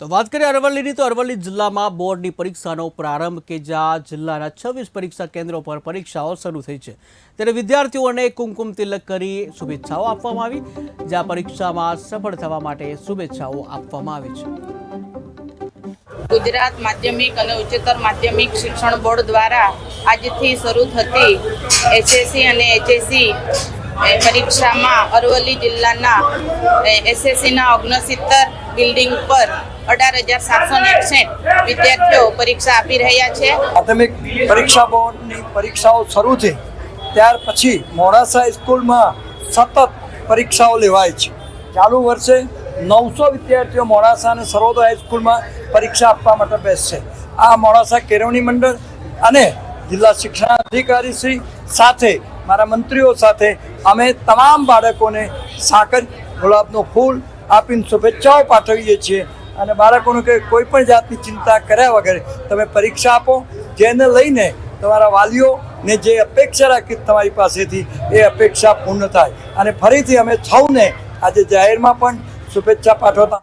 તો વાત કરીએ અરવલ્લીની, તો અરવલ્લી જિલ્લામાં બોર્ડની પરીક્ષાનો પ્રારંભ કે જ્યાં જિલ્લાના છવ્વીસ પરીક્ષા કેન્દ્રો પર પરીક્ષાઓ શરૂ થઈ છે. ત્યારે વિદ્યાર્થીઓને કુમકુમ તિલક કરી શુભેચ્છાઓ આપવામાં આવી, જ્યાં પરીક્ષામાં સફળ થવા માટે શુભેચ્છાઓ આપવામાં આવી છે. ગુજરાત માધ્યમિક અને ઉચ્ચતર માધ્યમિક શિક્ષણ બોર્ડ દ્વારા આજથી શરૂ થતી એસએસસી અને એચએસસી પરીક્ષામાં અરવલ્લી જિલ્લાના એસએસસીના ઓગણસિત્તેર બિલ્ડિંગ પર અઢાર હજાર સાતસો એકસઠ વિદ્યાર્થીઓ પરીક્ષા આપી રહ્યા છે. પ્રાથમિક પરીક્ષા બોર્ડની પરીક્ષાઓ શરૂ થઈ ત્યાર પછી મોડાસા સ્કૂલમાં સતત પરીક્ષાઓ લેવાય છે. ચાલુ વર્ષે નવસો વિદ્યાર્થીઓ મોડાસા અને સરોદા હાઈસ્કૂલમાં પરીક્ષા આપવા માટે બેસશે આ મોડાસા કેળવણી મંડળ અને જિલ્લા શિક્ષણાધિકારી શ્રી સાથે, મારા મંત્રીઓ સાથે અમે તમામ બાળકોને સાકર ગુલાબનું ફૂલ આપીને શુભેચ્છાઓ પાઠવીએ છીએ. અને બાળકોને કે કોઈ પણ જાતની ચિંતા કર્યા વગર તમે પરીક્ષા આપો, જેને લઈને તમારા વાલીઓને જે અપેક્ષા રાખી તમારી પાસેથી એ અપેક્ષા પૂર્ણ થાય. અને ફરીથી અમે સૌને આજે જાહેરમાં પણ શુભેચ્છા પાઠવતા